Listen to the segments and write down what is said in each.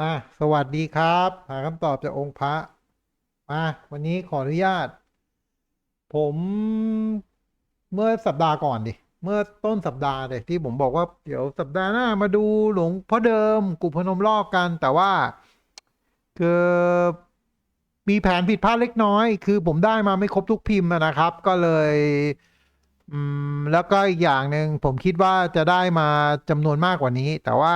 อะสวัสดีครับ หาคำตอบจากองค์พระมาวันนี้ขออนุญาต ผมเมื่อสัปดาห์ก่อนดิ เมื่อต้นสัปดาห์เลยที่ผมบอกว่าเดี๋ยวสัปดาห์หน้ามาดูหลวงพ่อเดิมกุพนมรอบกัน แต่ว่าคือมีแผนผิดพลาดเล็กน้อย คือผมได้มาไม่ครบทุกพิมพ์นะครับ ก็เลยอืมแล้วก็อีกอย่างหนึ่งผมคิดว่าจะได้มาจำนวนมากกว่านี้ แต่ว่า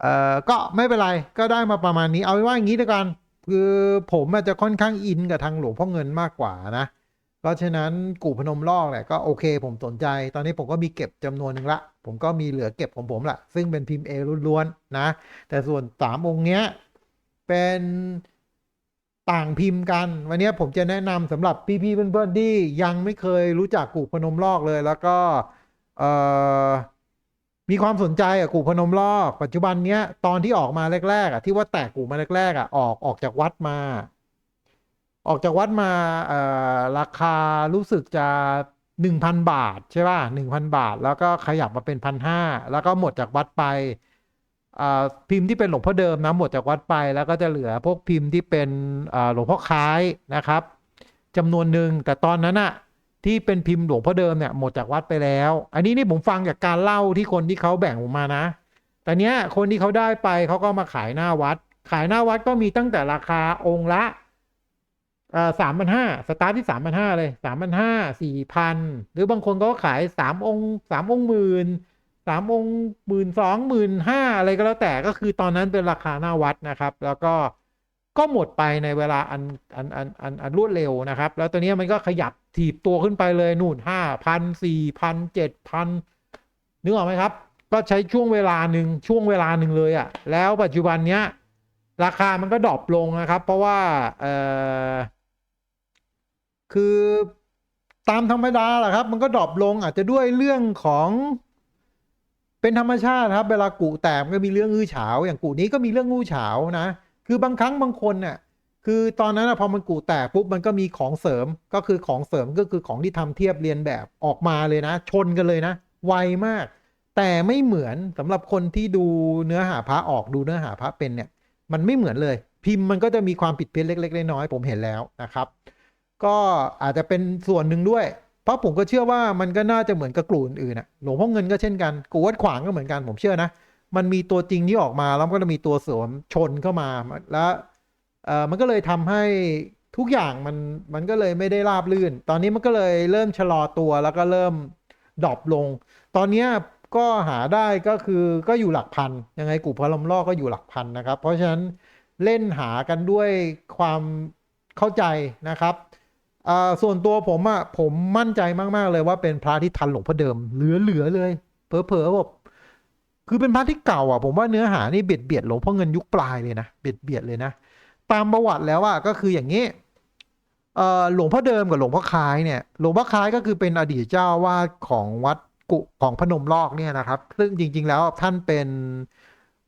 เอ่อก็ไม่เป็นไรก็ได้มาประมาณนี้เอาไว้ว่าอย่างนี้ด้วยกันคือผมอาจจะค่อนข้างอินกับทางหลวงพ่อเงินมากกว่านะเพราะฉะนั้นกู่พนมลอกเนี่ยก็โอเค ผมสนใจ ตอนนี้ผมก็มีเก็บจำนวนหนึ่งละ ผมก็มีเหลือเก็บของผมละซึ่งเป็นพิมพ์เอล้วนๆนะ แต่ส่วนสามองค์เนี้ยเป็นต่างพิมพ์กัน วันนี้ผมจะแนะนำสำหรับพี่ๆเพื่อนๆที่ยังไม่เคยรู้จักกู่พนมลอกเลย แล้วก็เอ่อ มีความสนใจอะกูพนมลอกปัจจุบันเนี้ยตอนที่ออกมาแรกๆอะที่ว่าแตกกูมาแรกๆอะออกออกจากวัดมา ออกจากวัดมาเอ่อราคารู้สึกจะหนึ่งพันบาทใช่ป่ะหนึ่งพันบาท แล้วก็ขยับมาเป็นพันห้าแล้วก็หมดจากวัดไปพิมพ์ที่เป็นหลวงพ่อเดิมนะหมดจากวัดไปแล้วก็จะเหลือพวกพิมพ์ที่เป็นหลวงพ่อคล้ายนะครับจำนวนหนึ่งแต่ตอนนั้นอะ ที่เป็นพิมพ์หลวงพ่อเดิมเนี่ยหมดจากวัดไปแล้ว อันนี้นี่ผมฟังจากการเล่าที่คนที่เขาแบ่งผมมานะ แต่เนี้ยคนที่เขาได้ไปเขาก็มาขายหน้าวัด ขายหน้าวัดก็มีตั้งแต่ราคาองค์ละสามพันห้าสตาร์ทที่สามพันห้าเลยสามพันห้าสี่พันหรือบางคนก็ขายสามองค์สามองค์หมื่นสามองค์หมื่นสองหมื่นห้าอะไรก็แล้วแต่ก็คือตอนนั้นเป็นราคาหน้าวัดนะครับ แล้วก็ก็หมดไปในเวลาอันอันอันอันอันรวดเร็วนะครับ แล้วตอนนี้มันก็ขยับ ถีบตัวขึ้นไปเลยนู่นห้าพันสี่พันเจ็ดพันนึกออกไหมครับ ก็ใช้ช่วงเวลาหนึ่งช่วงเวลาหนึ่งเลยอะ่ะ แล้วปัจจุบันเนี้ย ราคามันก็ดรอปลงนะครับ เพราะว่าเออคือตามธรรมดาแหละครับ มันก็ดรอปลงอาจจะด้วยเรื่องของเป็นธรรมชาติครับ เวลากูแตกมันก็มีเรื่องอื้อฉาว อย่างกูนี้ก็มีเรื่องอื้อฉาวนะ คือบางครั้งบางคนเนี่ย คือตอนนั้นนะพอมันกูแตกปุ๊บมันก็มีของเสริมก็คือของเสริมก็คือของที่ทำเทียบเรียนแบบออกมาเลยนะ ชนกันเลยนะ ไวมาก แต่ไม่เหมือนสำหรับคนที่ดูเนื้อหาพระออกดูเนื้อหาพระเป็นเนี่ย มันไม่เหมือนเลย พิมพ์มันก็จะมีความผิดเพี้ยนเล็กๆน้อยๆผมเห็นแล้วนะครับ ก็อาจจะเป็นส่วนหนึ่งด้วย เพราะผมก็เชื่อว่ามันก็น่าจะเหมือนกับกลุ่มอื่นๆนะหลวงพ่อเงินก็เช่นกันกูวัดขวางก็เหมือนกันผมเชื่อนะมันมีตัวจริงที่ออกมาแล้วก็จะมีตัวเสริมชนเข้ามาแล้ว เออมันก็เลยทำให้ทุกอย่างมันมันก็เลยไม่ได้ราบลื่น ตอนนี้มันก็เลยเริ่มชะลอตัวแล้วก็เริ่มดรอปลง ตอนนี้ก็หาได้ก็คือก็อยู่หลักพันยังไงกูพลมล่อก็อยู่หลักพันนะครับ เพราะฉะนั้นเล่นหากันด้วยความเข้าใจนะครับส่วนตัวผมอะผมมั่นใจมาก ๆ เลยว่าเป็นพระที่ทันหลวงพ่อเดิม เหลือๆเลย เผลอๆแบบคือเป็นพระที่เก่าอะ ผมว่าเนื้อหานี่เบียดเบียดหลวงพ่อเงินยุคปลายเลยนะเบียดเบียดเลยนะ ตามประวัติแล้วอะก็คืออย่างนี้หลวงพ่อเดิมกับหลวงพ่อคล้ายเนี่ยหลวงพ่อคล้ายก็คือเป็นอดีตเจ้าวาดของวัดกุของพนมลอกเนี่ยนะครับ ซึ่งจริง ๆ แล้วท่านเป็น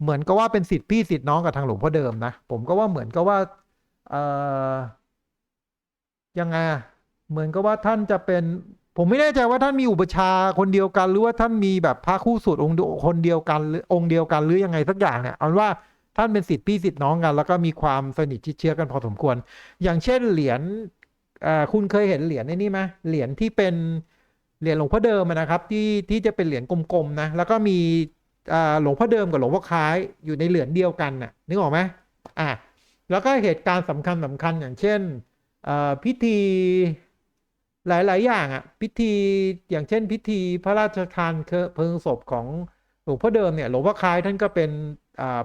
เหมือนก็ว่าเป็นสิทธิพี่สิทธิน้องกับทางหลวงพ่อเดิมนะผมก็ว่าเหมือนก็ว่าเออยังไงเหมือนกับว่าท่านจะเป็นผมไม่แน่ใจว่าท่านมีอุปชาคนเดียวกัน หรือว่าท่านมีแบบพระคู่สุดองค์คนเดียวกันหรือองค์เดียวกันหรือยังไงสักอย่างเนี่ยเอาว่า ท่านเป็นสิทธิพี่สิทธิน้องกัน แล้วก็มีความสนิทชิดเชื้อกันพอสมควร อย่างเช่นเหรียญคุณเคยเห็นเหรียญไอ้นี่ไหมเหรียญที่เป็นเหรียญหลวงพ่อเดิมนะครับ ที่ที่จะเป็นเหรียญกลมๆนะแล้วก็มีหลวงพ่อเดิมกับหลวงพ่อคล้ายอยู่ในเหรียญเดียวกันน่ะนึกออกไหมอะแล้วก็เหตุการณ์สำคัญสำคัญอย่างเช่นพิธีหลาย ๆ อย่างอะพิธีอย่างเช่น พิธีพระราชทานเพลิงศพของหลวงพ่อเดิมเนี่ยหลวงพ่อคล้ายท่านก็เป็น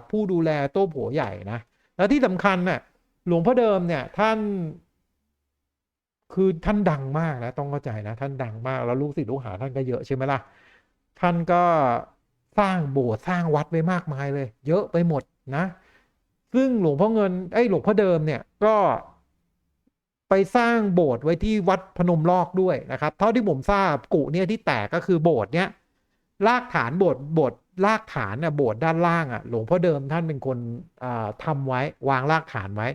ผู้ดูแลโต๊ะโผใหญ่นะ แล้วที่สำคัญน่ะหลวงพ่อเดิมเนี่ยท่านคือท่านดังมากนะต้องเข้าใจนะ ท่านดังมากแล้วลูกศิษย์ลูกหาท่านก็เยอะใช่ไหมล่ะท่านก็สร้างโบสถ์สร้างวัดไว้มากมายเลย เยอะไปหมดนะ ซึ่งหลวงพ่อเงินไอ้หลวงพ่อเดิมเนี่ยก็ไปสร้างโบสถ์ไว้ที่วัดพนมลอกด้วยนะครับ เท่าที่ผมทราบกุเนี่ยที่แตกก็คือโบสถ์เนี้ยรากฐานโบสถ์โบสถ์ รากฐานน่ะโบสถ์ด้านล่างอะหลวงพ่อเดิมท่านเป็นคนอ่าทำไว้วางรากฐานไว้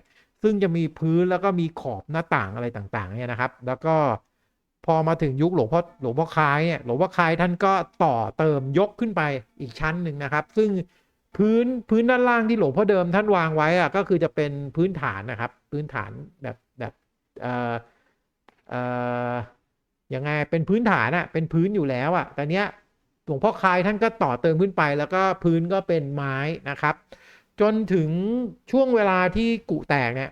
ซึ่งจะมีพื้นแล้วก็มีขอบหน้าต่างอะไรต่างๆเนี่ยนะครับ แล้วก็พอมาถึงยุคหลวงพ่อหลวงพ่อคายเนี่ยหลวงพ่อคายท่านก็ต่อเติมยกขึ้นไปอีกชั้นหนึ่งนะครับ ซึ่งพื้นพื้นด้านล่างที่หลวงพ่อเดิมท่านวางไว้อะก็คือจะเป็นพื้นฐานนะครับ พื้นฐานแบบแบบเอ่อเอ่อยังไงเป็นพื้นฐานอะเป็นพื้นอยู่แล้วอะแต่เนี้ย ลวงพ่อคายท่านก็ต่อเติมขึ้นไปแล้วก็พื้นก็เป็นไม้นะครับ จนถึงช่วงเวลาที่กุแตกเนี่ย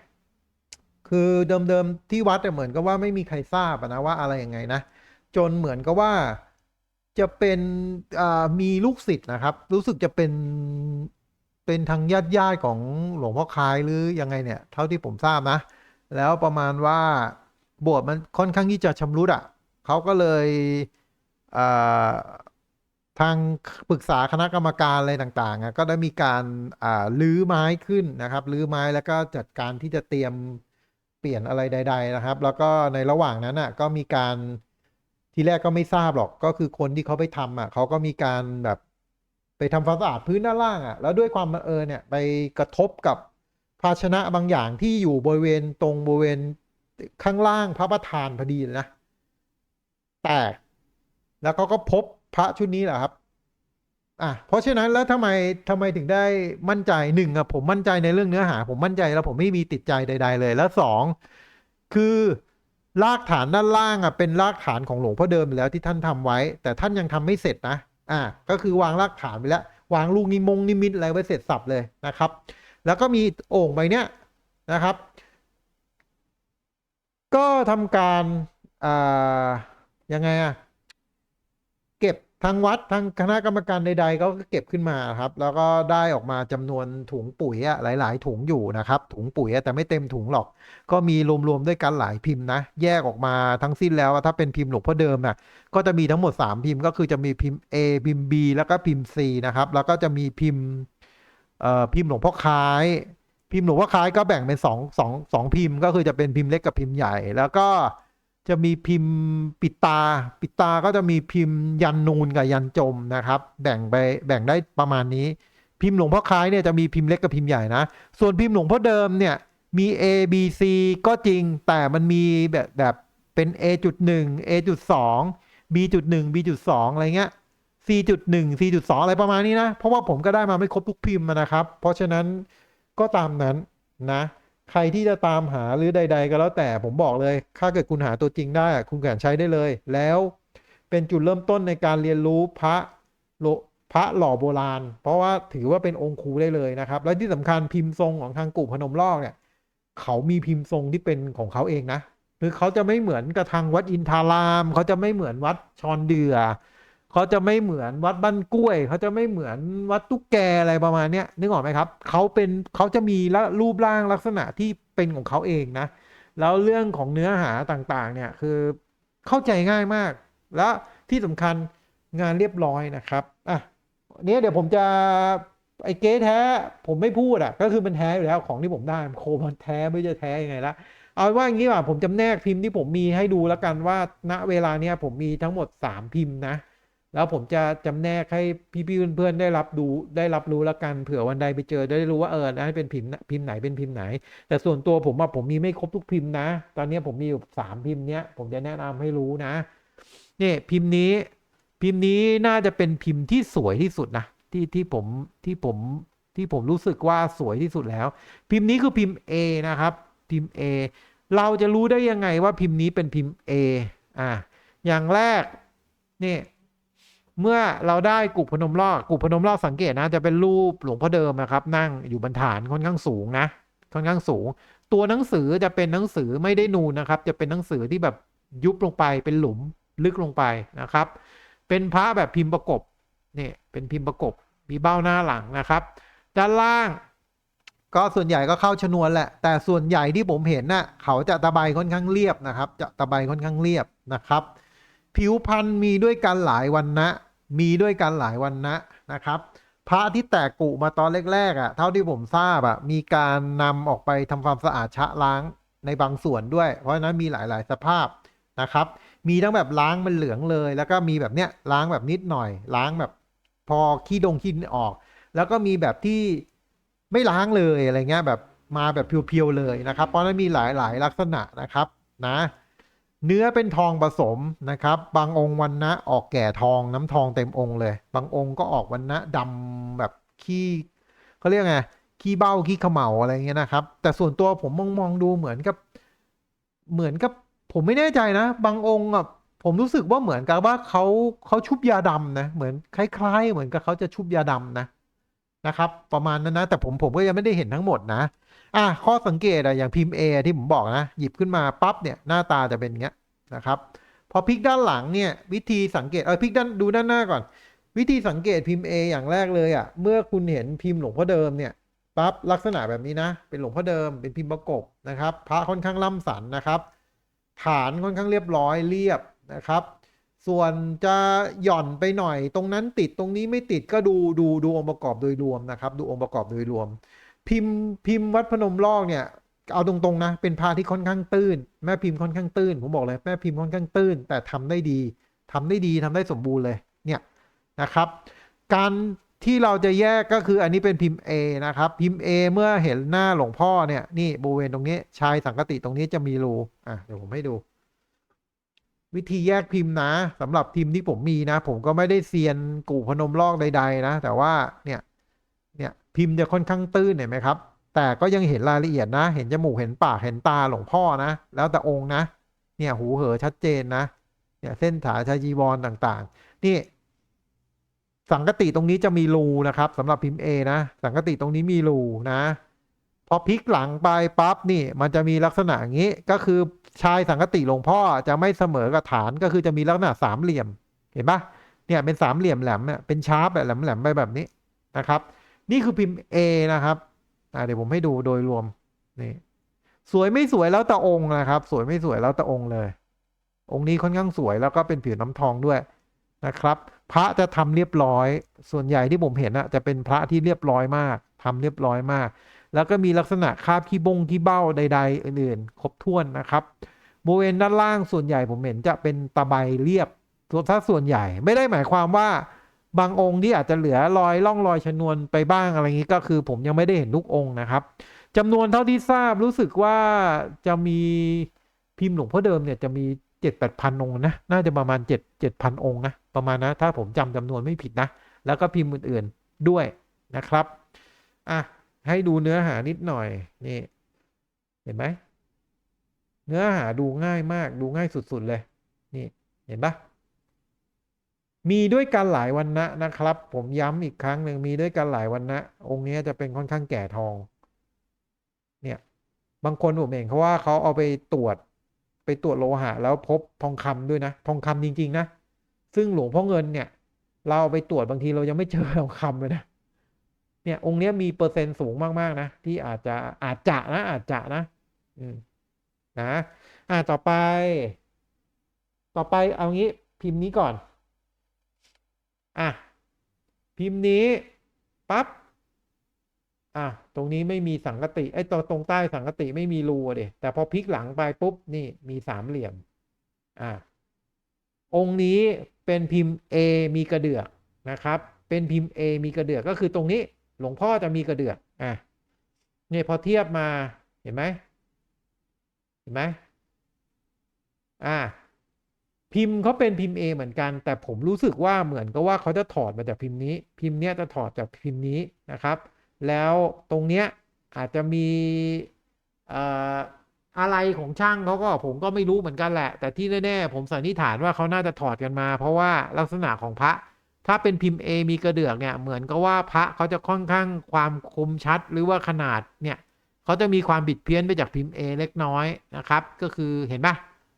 คือเดิมๆที่วัดเนี่ยเหมือนกับว่าไม่มีใครทราบนะว่าอะไรยังไงนะ จนเหมือนกับว่าจะเป็นมีลูกศิษย์นะครับ รู้สึกจะเป็นเป็นทางญาติญาติๆของหลวงพ่อคายหรือยังไงเนี่ย เท่าที่ผมทราบนะ แล้วประมาณว่าโบสถ์มันค่อนข้างที่จะชำรุดอะเขาก็เลย ทางปรึกษาคณะกรรมการอะไรต่างๆก็ได้มีการอ่ารื้อไม้ขึ้นนะครับรื้อไม้แล้วก็จัดการที่จะเตรียมเปลี่ยนอะไรใด ๆ นะครับ แล้วก็ในระหว่างนั้นอะก็มีการทีแรกก็ไม่ทราบหรอกก็คือคนที่เขาไปทำอะเขาก็มีการแบบไปทำความสะอาดพื้นด้านล่างอะแล้วด้วยความบังเอิญเนี่ยไปกระทบกับภาชนะบางอย่างที่อยู่บริเวณตรงบริเวณข้างล่างพระประธานพอดีนะแตกแล้วเขาก็พบ พระชุดนี้แหละครับอะเพราะฉะนั้นแล้วทำไมทำไมถึงได้มั่นใจหนึ่งอะผมมั่นใจในเรื่องเนื้อหา ผมมั่นใจแล้วผมไม่มีติดใจใด ๆ เลย แล้วสองคือรากฐานด้านล่างอะเป็นรากฐานของหลวงพ่อเดิมแล้วที่ท่านทำไว้ แต่ท่านยังทำไม่เสร็จนะอะก็คือวางรากฐานไปแล้ว วางลูกนิมงนิมิตอะไรไว้เสร็จสับเลยนะครับ แล้วก็มีโอ่งใบเนี้ยนะครับ ก็ทำการอ่ายังไงอะ ทางวัดทางคณะกรรมการใดๆก็เก็บขึ้นมาครับ แล้วก็ได้ออกมาจำนวนถุงปุ๋ยอะหลาย ๆ ถุงอยู่นะครับ ถุงปุ๋ยแต่ไม่เต็มถุงหรอก ก็มีรวมๆด้วยกันหลายพิมพ์นะ แยกออกมาทั้งสิ้นแล้วถ้าเป็นพิมพ์หลวงพ่อเดิมนะก็จะมีทั้งหมด 3 พิมพ์ ก็คือจะมีพิมพ์ A พิมพ์ B แล้วก็พิมพ์ C นะครับ แล้วก็จะมีพิมพ์เอ่อพิมพ์หลวงพ่อคล้าย พิมพ์หลวงพ่อคล้ายก็แบ่งเป็นสองสองสองพิมพ์ ก็คือจะเป็นพิมพ์เล็กกับพิมพ์ใหญ่แล้วก็ จะมีพิมพ์ปิดตา ปิดตาก็จะมีพิมพ์ยันนูนกับยันจมนะครับ แบ่งไปแบ่งได้ประมาณนี้ พิมพ์หลวงพ่อคล้ายเนี่ยจะมีพิมพ์เล็กกับพิมพ์ใหญ่นะ ส่วนพิมพ์หลวงพ่อเดิมเนี่ยมี A B C ก็จริงแต่มันมีแบบแบบเป็น A จุดหนึ่ง A จุดสอง B จุดหนึ่ง B จุดสองอะไรเงี้ย C จุดหนึ่ง C จุดสองอะไรประมาณนี้นะ เพราะว่าผมก็ได้มาไม่ครบทุกพิมพ์นะครับ เพราะฉะนั้นก็ตามนั้นนะ ใครที่จะตามหาหรือใด ๆ ก็แล้วแต่ผมบอกเลย ถ้าเกิดคุณหาตัวจริงได้คุณแก่นใช้ได้เลย แล้วเป็นจุดเริ่มต้นในการเรียนรู้พระโลพระหล่อโบราณ เพราะว่าถือว่าเป็นองค์ครูได้เลยนะครับ และที่สำคัญพิมพ์ทรงของทางกลุ่มพนมลอกเนี่ย เขามีพิมพ์ทรงที่เป็นของเขาเองนะคือเขาจะไม่เหมือนกับทางวัดอินทาราม เขาจะไม่เหมือนวัดชอนเดือ เขาจะไม่เหมือนวัดบ้านกล้วย เขาจะไม่เหมือนวัดตุ๊กแกอะไรประมาณเนี้ยนึกออกไหมครับเขาเป็นเขาจะมีละรูปร่างลักษณะที่เป็นของเขาเองนะ แล้วเรื่องของเนื้อหาต่างๆ เนี่ยคือเข้าใจง่ายมาก แล้วที่สำคัญงานเรียบร้อยนะครับอะเนี้ยเดี๋ยวผมจะไอ้เก๊แท้ผมไม่พูดอะก็คือมันแท้อยู่แล้วของที่ผมได้โคมันแท้ไม่จะแท้ยังไงละเอาว่าอย่างนี้ว่าผมจำแนกพิมพ์ที่ผมมีให้ดูแล้วกันว่าณเวลาเนี้ยผมมีทั้งหมด 3 พิมพ์นะ แล้วผมจะจำแนกให้พี่ๆเพื่อนๆได้รับดูได้รับรู้แล้วกันเผื่อวันใดไปเจอได้รู้ว่าเอออันนั้นเป็นพิมพ์พิมพ์ไหนเป็นพิมพ์ไหน แต่ส่วนตัวผมว่าผมมีไม่ครบทุกพิมพ์นะ ตอนนี้ผมมีอยู่สามพิมพ์เนี้ยผมจะแนะนำให้รู้นะนี่พิมพ์นี้ พิมพ์นี้น่าจะเป็นพิมพ์ที่สวยที่สุดนะที่ที่ผมที่ผมที่ผมรู้สึกว่าสวยที่สุดแล้ว พิมพ์นี้คือพิมพ์ A นะครับ พิมพ์ A เราจะรู้ได้ยังไงว่าพิมพ์นี้เป็นพิมพ์ A อะอย่างแรกนี่ เมื่อเราได้กุพนมรอกกุพนมรอกสังเกตนะ จะเป็นรูปหลวงพ่อเดิมนะครับ นั่งอยู่บนฐานค่อนข้างสูงนะ ค่อนข้างสูง ตัวหนังสือจะเป็นหนังสือไม่ได้นูนนะครับ จะเป็นหนังสือที่แบบยุบลงไปเป็นหลุมลึกลงไปนะครับ เป็นพระแบบพิมพ์ประกบเนี่ยเป็นพิมพ์ประกบมีเบ้าหน้าหลังนะครับ ด้านล่าง ก็ส่วนใหญ่ก็เข้าชนวนแหละ แต่ส่วนใหญ่ที่ผมเห็นน่ะเขาจะตะไบค่อนข้างเรียบนะครับ จะตะไบค่อนข้างเรียบนะครับ ผิวพันธุ์มีด้วยกันหลายวันนะ มีด้วยกันหลายวันนะนะครับ พระที่แตกกุมาตอนแรกๆอะ เท่าที่ผมทราบอะมีการนำออกไปทำความสะอาดชะล้างในบางส่วนด้วย เพราะฉะนั้นมีหลายๆสภาพนะครับ มีทั้งแบบล้างมันเหลืองเลย แล้วก็มีแบบเนี้ยล้างแบบนิดหน่อย ล้างแบบพอขี้ดงขี้ออก แล้วก็มีแบบที่ไม่ล้างเลยอะไรเงี้ยแบบมาแบบเพียวๆเลยนะครับ เพราะนั้นมีหลายๆลักษณะนะครับนะ เนื้อเป็นทองผสมนะครับ บางองค์วันนะออกแก่ทองน้ำทองเต็มองค์เลย บางองค์ก็ออกวันนะดำแบบขี้เขาเรียกไงขี้เบ้าขี้เขม่าอะไรเงี้ยนะครับ แต่ส่วนตัวผมมองมองดูเหมือนกับ เหมือนกับผมไม่แน่ใจนะ บางองค์อะผมรู้สึกว่าเหมือนกับว่าเขาเขาชุบยาดำนะเหมือนคล้าย ๆ เหมือนกับเขาจะชุบยาดำนะนะครับ ประมาณนั้นนะ แต่ผมผมก็ยังไม่ได้เห็นทั้งหมดนะ อะข้อสังเกตอะอย่างพิมพ์ A ที่ผมบอกนะ หยิบขึ้นมาปั๊บเนี่ยหน้าตาจะเป็นอย่างเงี้ยนะครับ พอพลิกด้านหลังเนี่ยวิธีสังเกตเออพลิกด้านดูด้านหน้าก่อน วิธีสังเกตพิมพ์ A อย่างแรกเลยอะ่ะเมื่อคุณเห็นพิมพ์หลวงพ่อเดิมเนี่ยปั๊บลักษณะแบบนี้นะ เป็นหลวงพ่อเดิมเป็นพิมพ์ประกบนะครับ พระค่อนข้างล่ำสันนะครับ ฐานค่อนข้างเรียบร้อยเรียบนะครับ ส่วนจะหย่อนไปหน่อย ตรงนั้นติดตรงนี้ไม่ติดก็ดูดูดูองค์ประกอบโดยรวมนะครับ ดูองค์ประกอบโดยรวม พิมพ์พิมพ์วัดพนมลอกเนี่ยเอาตรงๆนะเป็นพระที่ค่อนข้างตื้น แม่พิมพ์ค่อนข้างตื้นผมบอกเลยแม่พิมพ์ค่อนข้างตื้น แต่ทำได้ดีทำได้ดีทำได้สมบูรณ์เลยเนี่ยนะครับ การที่เราจะแยกก็คืออันนี้เป็นพิมพ์ A นะครับ พิมพ์ A เมื่อเห็นหน้าหลวงพ่อเนี่ยนี่บริเวณตรงนี้ชายสังกติตรงนี้จะมีรูอะเดี๋ยวผมให้ดู วิธีแยกพิมพ์นะสำหรับพิมพ์ที่ผมมีนะ ผมก็ไม่ได้เซียนกู่พนมลอกใด ๆ นะ แต่ว่าเนี่ย เนี่ยพิมพ์จะค่อนข้างตื้นเห็นไหมครับ แต่ก็ยังเห็นรายละเอียดนะ เห็นจมูกเห็นปากเห็นตาหลวงพ่อนะ แล้วแต่องค์นะ เนี่ยหูเหอชัดเจนนะเนี่ยเส้นถาชายจีวรต่างๆ นี่ สังกติตรงนี้จะมีรูนะครับสำหรับพิมพ์ A นะ สังกติตรงนี้มีรูนะพอพลิกหลังไปปั๊บนี่ มันจะมีลักษณะอย่างนี้ก็คือชายสังกติหลวงพ่อจะไม่เสมอกับฐานก็คือจะมีลักษณะสามเหลี่ยมเห็นปะเนี่ยเป็นสามเหลี่ยมแหลมเนี่ยเป็นชาร์ปแบบแหลมไปแบบนี้นะครับ นี่คือพิมพ์ A นะครับเดี๋ยวผมให้ดูโดยรวมนี่สวยไม่สวยแล้วแต่องค์นะครับ สวยไม่สวยแล้วแต่องค์เลย องค์นี้ค่อนข้างสวยแล้วก็เป็นผิวน้ำทองด้วยนะครับ พระจะทำเรียบร้อย ส่วนใหญ่ที่ผมเห็นอะจะเป็นพระที่เรียบร้อยมากทำเรียบร้อยมาก แล้วก็มีลักษณะคาบขี้บงขี้เบ้าใด ๆ อื่นๆ ครบถ้วนนะครับบริเวณด้านล่างส่วนใหญ่ผมเห็นจะเป็นตะไบเรียบส่วนถ้าส่วนใหญ่ไม่ได้หมายความว่า บางองค์ที่อาจจะเหลือรอยล่องรอยชนวนไปบ้างอะไรอย่างนี้ก็คือ ผมยังไม่ได้เห็นทุกองค์นะครับจำนวนเท่าที่ทราบรู้สึกว่าจะมีพิมพ์หลวงพ่อเดิมเนี่ยจะมีเจ็ดแปดพันองค์นะน่าจะประมาณเจ็ดเจ็ดพันองค์นะประมาณนะถ้าผมจำจำนวนไม่ผิดนะ แล้วก็พิมพ์อื่นๆด้วยนะครับอะให้ดูเนื้อหานิดหน่อยนี่เห็นไหมเนื้อหาดูง่ายมากดูง่ายสุดๆเลย นี่เห็นปะ มีด้วยกันหลายวันนะนะครับ ผมย้ำอีกครั้งหนึ่งมีด้วยกันหลายวันนะองค์นี้จะเป็นค่อนข้างแก่ทอง เนี่ย บางคนผมเห็นเขาว่าเขาเอาไปตรวจไปตรวจโลหะ แล้วพบทองคำด้วยนะ ทองคำจริง ๆ นะ ซึ่งหลวงพ่อเงินเนี่ย เราเอาไปตรวจบางทีเรายังไม่เจอทองคำเลยนะเนี่ย องค์เนี้ยมีเปอร์เซ็นต์สูงมากๆนะที่อาจจะอาจจะนะอาจจะนะ อืมนะอ่าต่อไป ต่อไปเอางี้พิมพ์นี้ก่อน อะพิมพ์นี้ปั๊บอะตรงนี้ไม่มีสังกติไอ้ตัวตรงใต้สังกติไม่มีรูเดแต่พอพลิกหลังไปปุ๊บนี่มีสามเหลี่ยมอะองค์นี้เป็นพิมพ์ A มีกระเดือกนะครับ เป็นพิมพ์ A มีกระเดือกก็คือตรงนี้หลวงพ่อจะมีกระเดือกอะเนี่ยพอเทียบมาเห็นไหมเห็นไหมอ่า พิมพ์เขาเป็นพิมพ์ A เหมือนกัน แต่ผมรู้สึกว่าเหมือนกับว่าเขาจะถอดมาจากพิมพ์นี้ พิมพ์เนี้ยจะถอดจากพิมพ์นี้นะครับ แล้วตรงเนี้ยอาจจะมีเอ่ออะไรของช่างเขาก็ผมก็ไม่รู้เหมือนกันแหละ แต่ที่แน่ๆผมสันนิษฐานว่าเขาน่าจะถอดกันมา เพราะว่าลักษณะของพระถ้าเป็นพิมพ์ A มีกระเดือกเนี่ยเหมือนกับว่าพระเขาจะค่อนข้างความคมชัดหรือว่าขนาดเนี่ยเขาจะมีความบิดเพี้ยนไปจากพิมพ์ A เล็กน้อยนะครับ ก็คือเห็นปะ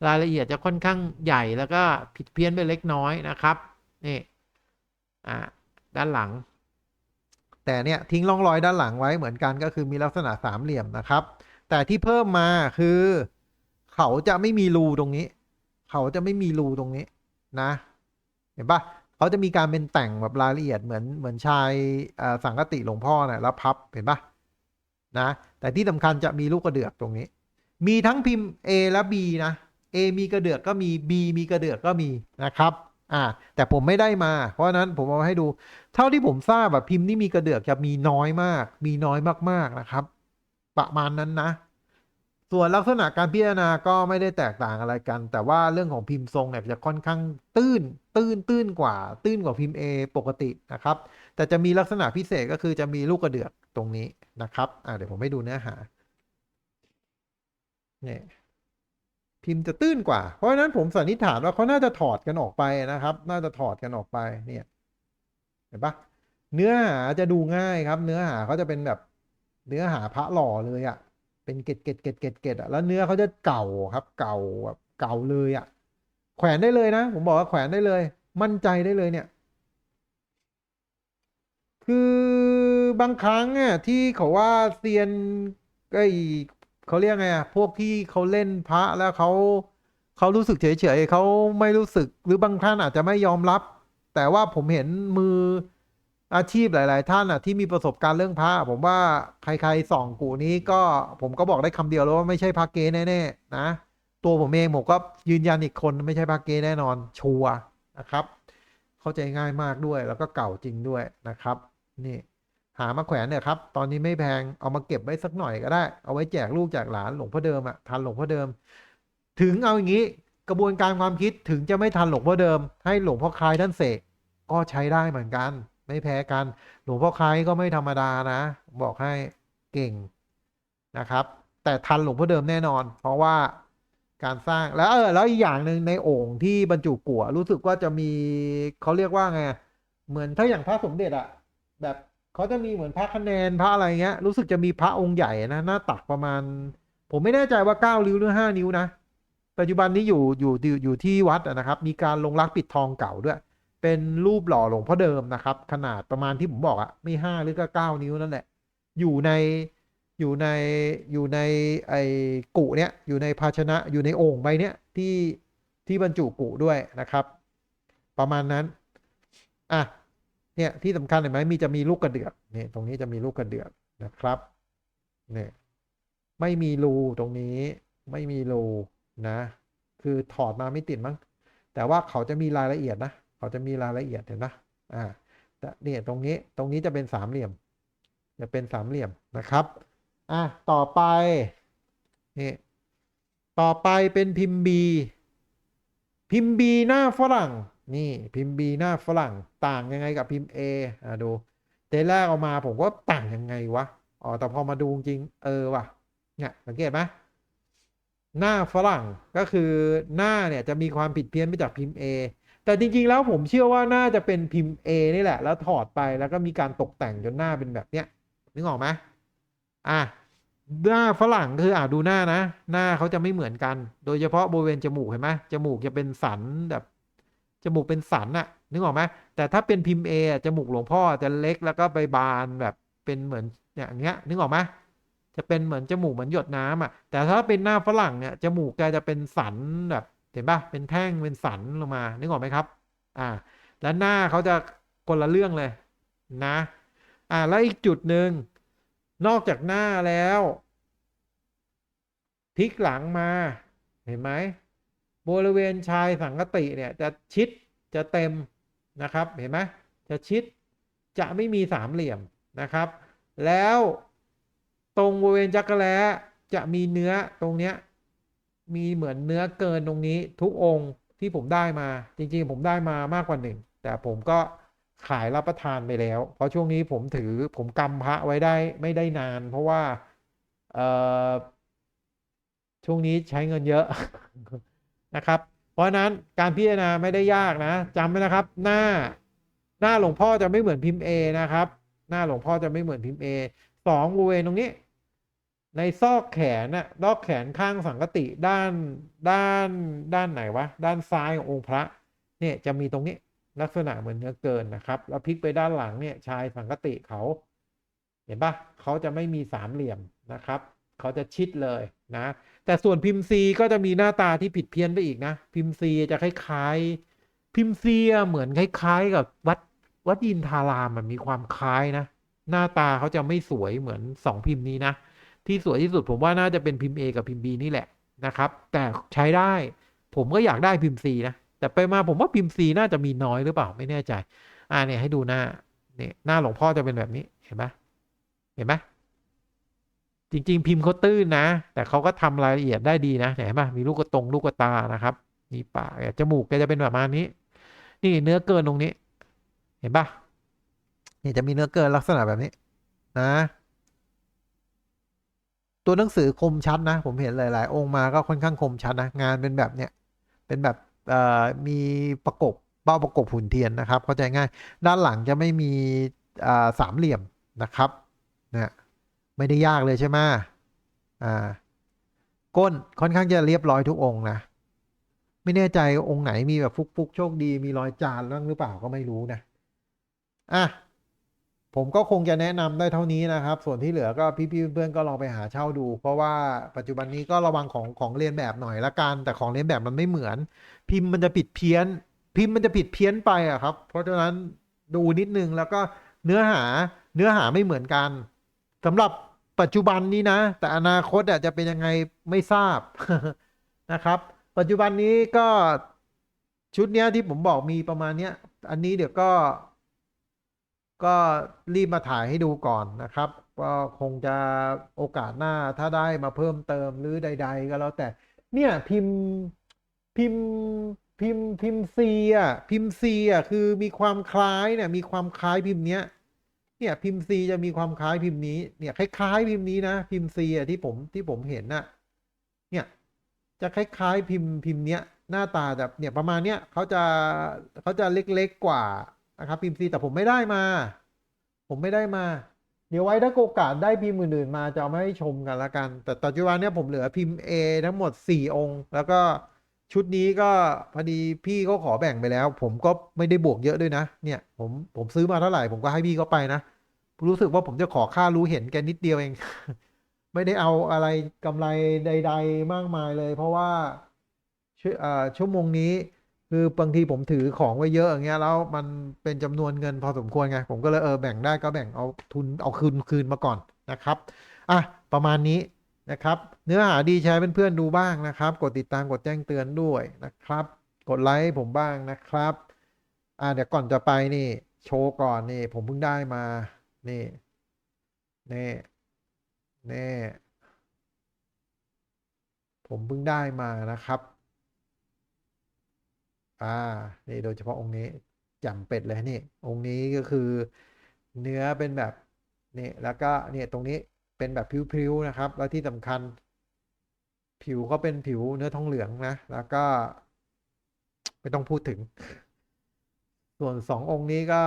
รายละเอียดจะค่อนข้างใหญ่แล้วก็ผิดเพี้ยนไปเล็กน้อยนะครับนี่อ่าด้านหลัง แต่เนี่ยทิ้งร่องรอยด้านหลังไว้เหมือนกันก็คือมีลักษณะสามเหลี่ยมนะครับ แต่ที่เพิ่มมาคือ เขาจะไม่มีรูตรงนี้ เขาจะไม่มีรูตรงนี้นะ เห็นปะเขาจะมีการเป็นแต่งแบบรายละเอียดเหมือนเหมือนชายสังกติหลวงพ่อเนี่ยแล้วพับเห็นปะนะ แต่ที่สำคัญจะมีลูกกระเดือกตรงนี้ มีทั้งพิมพ์ A และ B นะ A มีกระเดือกก็มี B มีกระเดือกก็มีนะครับอ่าแต่ผมไม่ได้มา เพราะนั้นผมเอามาให้ดู เท่าที่ผมทราบแบบพิมพ์ที่มีกระเดือกจะมีน้อยมาก มีน้อยมากๆนะครับ ประมาณนั้นนะ ส่วนลักษณะการพิจารณาก็ไม่ได้แตกต่างอะไรกัน แต่ว่าเรื่องของพิมพ์ทรงเนี่ยจะค่อนข้างตื้น ตื้นตื้นกว่า ตื้นกว่าพิมพ์ A ปกตินะครับ แต่จะมีลักษณะพิเศษก็คือจะมีลูกกระเดือกตรงนี้นะครับอ่าเดี๋ยวผมให้ดูเนื้อหาเนี่ย พิมพ์จะตื้นกว่า เพราะฉะนั้นผมสันนิษฐานว่าเขาน่าจะถอดกันออกไปนะครับ น่าจะถอดกันออกไปเนี่ยเห็นปะเนื้อหาจะดูง่ายครับ เนื้อหาเขาจะเป็นแบบเนื้อหาพระหล่อเลยอะ่ะ เป็นเกตเกตเกตเกตเกตอะแล้วเนื้อเขาจะเก่าครับ เก่าแบบเก่าเลยอะ่ะ แขวนได้เลยนะ ผมบอกว่าแขวนได้เลย มั่นใจได้เลยเนี่ย คือบางครั้งอะที่เขาว่าเซียนไอ้ เขาเรียกไงอะพวกที่เขาเล่นพระแล้วเขาเขารู้สึกเฉยๆเขาไม่รู้สึกหรือบางท่านอาจจะไม่ยอมรับ แต่ว่าผมเห็นมืออาชีพหลาย ๆ ท่านอะที่มีประสบการณ์เรื่องพระ ผมว่าใครๆส่องกูนี้ก็ผมก็บอกได้คำเดียวแล้วว่าไม่ใช่พระเกแน่ๆนะตัวผมเองผมก็ยืนยันอีกคนไม่ใช่พระเกแน่นอนชัวนะครับ เข้าใจง่ายมากด้วยแล้วก็เก่าจริงด้วยนะครับ นี่ หามาแขวนเนี่ยครับ ตอนนี้ไม่แพง เอามาเก็บไว้สักหน่อยก็ได้ เอาไว้แจกลูกแจกหลานหลวงพ่อเดิมอะทันหลวงพ่อเดิม ถึงเอาอย่างนี้กระบวนการความคิดถึงจะไม่ทันหลวงพ่อเดิม ให้หลวงพ่อคลายท่านเสกก็ใช้ได้เหมือนกัน ไม่แพ้กัน หลวงพ่อคลายก็ไม่ธรรมดานะ บอกให้เก่งนะครับ แต่ทันหลวงพ่อเดิมแน่นอน เพราะว่าการสร้างแล้วเออแล้วอีกอย่างหนึ่งในโอ่งที่บรรจุกัวรู้สึกว่าจะมีเขาเรียกว่าไงเหมือนถ้าอย่างพระสมเด็จอะแบบ เขาจะมีเหมือนพระคะแนนพระอะไรเงี้ย รู้สึกจะมีพระองค์ใหญ่นะ หน้าตักประมาณ ผมไม่แน่ใจว่าเก้านิ้วหรือห้านิ้วนะ ปัจจุบันนี้อยู่อยู่อยู่อยู่ที่วัดอะนะครับ มีการลงรักปิดทองเก่าด้วย เป็นรูปหล่อหลวงพ่อเดิมนะครับ ขนาดประมาณที่ผมบอกอะไม่ห้าหรือก็เก้านิ้วนั่นแหละ อยู่ในอยู่ในอยู่ในไอ้กุเนี้ยอยู่ในภาชนะอยู่ในโอ่งใบเนี้ยที่ที่บรรจุกุด้วยนะครับ ประมาณนั้น อะ เนี่ยที่สำคัญเห็นไหมมีจะมีลูกกระเดือกเนี่ยตรงนี้จะมีลูกกระเดือกนะครับเนี่ยไม่มีรูตรงนี้ไม่มีรูนะ คือถอดมาไม่ติดมั้งแต่ว่าเขาจะมีรายละเอียดนะ เขาจะมีรายละเอียดเห็นนะอ่าแต่เนี่ยตรงนี้ตรงนี้จะเป็นสามเหลี่ยม จะเป็นสามเหลี่ยมนะครับอะต่อไปนี่ต่อไปเป็นพิมพ์ B พิมพ์ B หน้าฝรั่ง นี่พิมพ์ B หน้าฝรั่งต่างยังไงกับพิมพ์ A อะดูเตแรกเอามาผมก็ต่างยังไงวะอ๋อแต่พอมาดูจริงเออว่ะเนี่ยสังเกตไหมหน้าฝรั่งก็คือหน้าเนี่ยจะมีความผิดเพี้ยนไปจากพิมพ์ A แต่จริงๆแล้วผมเชื่อว่าน่าจะเป็นพิมพ์ A นี่แหละ แล้วถอดไปแล้วก็มีการตกแต่งจนหน้าเป็นแบบเนี้ยนึกออกไหมอะหน้าฝรั่งคืออ่าดูหน้านะ หน้าเขาจะไม่เหมือนกัน โดยเฉพาะบริเวณจมูกเห็นไหมจมูกจะเป็นสันแบบ จมูกเป็นสันอะนึกออกไหมแต่ถ้าเป็นพิมพ์ A อจมูกหลวงพ่อจะเล็กแล้วก็ใบบานแบบเป็นเหมือนอย่างเงี้ย นึกออกไหมจะเป็นเหมือนจมูกเหมือนหยดน้ำอะ แต่ถ้าเป็นหน้าฝรั่งเนี่ยจมูกแกจะเป็นสันแบบเห็นปะเป็นแท่งเป็นสันลงมา นึกออกไหมครับ อ่า แล้วหน้าเขาจะคนละเรื่องเลยนะ อ่า แล้วอีกจุดหนึ่งนอกจากหน้าแล้วพลิกหลังมา เห็นไหม บริเวณชายสังกติเนี่ยจะชิดจะเต็มนะครับเห็นไหมจะชิดจะไม่มีสามเหลี่ยมนะครับ แล้วตรงบริเวณจักรแล้จะมีเนื้อตรงเนี้ยมีเหมือนเนื้อเกินตรงนี้ทุกองค์ที่ผมได้มาจริง ๆ ผมได้มามากกว่าหนึ่งแต่ผมก็ขายรับประทานไปแล้ว เพราะช่วงนี้ผมถือผมกำพระไว้ได้ไม่ได้นาน เพราะว่าช่วงนี้ใช้เงินเยอะ นะครับ เพราะนั้นการพิจารณาไม่ได้ยากนะจำไว้นะครับ หน้าหน้าหลวงพ่อจะไม่เหมือนพิมพ์ A นะครับ หน้าหลวงพ่อจะไม่เหมือนพิมพ์ A สองบริเวณตรงนี้ ในซอกแขนน่ะซอกแขนข้างสังกติด้านด้านด้านไหนวะด้านซ้ายขององค์พระเนี่ยจะมีตรงนี้ลักษณะเหมือนเนื้อเกินนะครับ แล้วพลิกไปด้านหลังเนี่ยชายสังกติเขา เห็นปะเขาจะไม่มีสามเหลี่ยมนะครับ เขาจะชิดเลยนะ แต่ส่วนพิมพ์ซีก็จะมีหน้าตาที่ผิดเพี้ยนไปอีกนะ พิมพ์ซีจะคล้ายๆ พิมพ์ซีเหมือนคล้าย ๆ กับวัดวัดยินทารามมันมีความคล้ายนะ หน้าตาเขาจะไม่สวยเหมือนสองพิมพ์นี้นะ ที่สวยที่สุดผมว่าน่าจะเป็นพิมพ์ A กับพิมพ์ B นี่แหละนะครับ แต่ใช้ได้ผมก็อยากได้พิมพ์ C นะ แต่ไปมาผมว่าพิมพ์ C น่าจะมีน้อยหรือเปล่าไม่แน่ใจ อ่าเนี่ยให้ดูหน้าเนี่ยหน้าหลวงพ่อจะเป็นแบบนี้เห็นไหมเห็นไหม จริง ๆ พิมพ์เขาตื้นนะ แต่เขาก็ทำรายละเอียดได้ดีนะเห็นไหมมีลูกกระตรงลูกกระตานะครับมีปากจมูกแกจะเป็นประมาณนี้ นี่เนื้อเกินตรงนี้ เห็นปะนี่จะมีเนื้อเกินลักษณะแบบนี้ นะ ตัวหนังสือคมชัดนะ ผมเห็นหลาย ๆ องค์มาก็ค่อนข้างคมชัดนะงานเป็นแบบเนี้ยเป็นแบบมีประกบเบ้าประกบหุ่นเทียนนะครับ เข้าใจง่าย ด้านหลังจะไม่มีสามเหลี่ยมนะครับเนี่ย ไม่ได้ยากเลยใช่ไหมอ่า ก้นค่อนข้างจะเรียบร้อยทุกองค์นะ ไม่แน่ใจองค์ไหนมีแบบฟุกๆโชคดีมีรอยจานบ้างหรือเปล่าก็ไม่รู้นะ อะ ผมก็คงจะแนะนำได้เท่านี้นะครับ ส่วนที่เหลือก็พี่ๆเพื่อนๆก็ลองไปหาเช่าดู เพราะว่าปัจจุบันนี้ก็ระวังของของเรียนแบบหน่อยละกัน แต่ของเรียนแบบมันไม่เหมือน พิมพ์มันจะผิดเพี้ยน พิมพ์มันจะผิดเพี้ยนไปอะครับ เพราะฉะนั้นดูนิดนึงแล้วก็เนื้อหาเนื้อหาไม่เหมือนกัน สำหรับปัจจุบันนี้นะ แต่อนาคตอะจะเป็นยังไงไม่ทราบนะครับ ปัจจุบันนี้ก็ชุดเนี้ยที่ผมบอกมีประมาณเนี้ย อันนี้เดี๋ยวก็ ก็รีบมาถ่ายให้ดูก่อนนะครับ ก็คงจะโอกาสหน้าถ้าได้มาเพิ่มเติมหรือใด ๆ ก็แล้วแต่ เนี่ยพิมพ์พิมพ์พิมพ์พิมพ์ซีอะพิมพ์ซีอะคือมีความคล้ายเนี่ยมีความคล้ายพิมพ์เนี้ย เนี่ยพิมพ์ซีจะมีความคล้ายพิมพ์นี้เนี่ยคล้ายๆพิมพ์นี้นะพิมพ์ซีอะที่ผมที่ผมเห็นน่ะเนี่ยจะคล้ายๆพิมพ์พิมพ์เนี้ยหน้าตาแบบเนี่ยประมาณเนี้ยเขาจะเขาจะเล็กๆกว่านะครับพิมพ์ซีแต่ผมไม่ได้มา ผมไม่ได้มา เดี๋ยวไว้ถ้าโอกาสได้พิมพ์อื่นๆมาจะเอามาให้ชมกันละกัน แต่ปัจจุบันเนี่ยผมเหลือพิมพ์ A ทั้งหมด 4 องค์ แล้วก็ชุดนี้ก็พอดีพี่เขาขอแบ่งไปแล้ว ผมก็ไม่ได้บวกเยอะด้วยนะ เนี่ยผมผมซื้อมาเท่าไหร่ผมก็ให้พี่เขาไปนะ รู้สึกว่าผมจะขอค่ารู้เห็นแกนิดเดียวเอง ไม่ได้เอาอะไรกำไรใด ๆ มากมายเลย เพราะว่าชั่วเอ่อชั่วโมงนี้ คือบางทีผมถือของไว้เยอะอย่างเงี้ย แล้วมันเป็นจำนวนเงินพอสมควรไง ผมก็เลยเออแบ่งได้ก็แบ่งเอาทุนเอาคืนคืนมาก่อนนะครับ อะ ประมาณนี้นะครับ เนื้อหาดีแชร์เพื่อนๆดูบ้างนะครับ กดติดตามกดแจ้งเตือนด้วยนะครับ กดไลค์ผมบ้างนะครับ อ่าเดี๋ยวก่อนจะไปนี่ โชว์ก่อนนี่ผมเพิ่งได้มา นี่ นี่ นี่ ผมเพิ่งได้มานะครับ อ่า นี่โดยเฉพาะองค์นี้จ่มเป็ดเลยนี่ องค์นี้ก็คือเนื้อเป็นแบบนี่แล้วก็เนี่ยตรงนี้เป็นแบบผิวๆนะครับ แล้วที่สำคัญ ผิวก็เป็นผิวเนื้อทองเหลืองนะ แล้วก็ ไม่ต้องพูดถึง ส่วนสององค์นี้ก็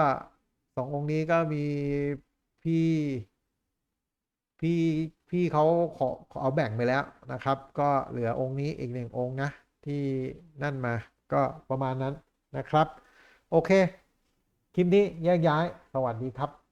สององค์นี้ก็มี พี่พี่พี่เขาขอขอเอาแบ่งไปแล้วนะครับ ก็เหลือองค์นี้อีกหนึ่งองค์นะที่นั่นมาก็ประมาณนั้นนะครับ โอเค คลิปนี้แยกย้าย สวัสดีครับ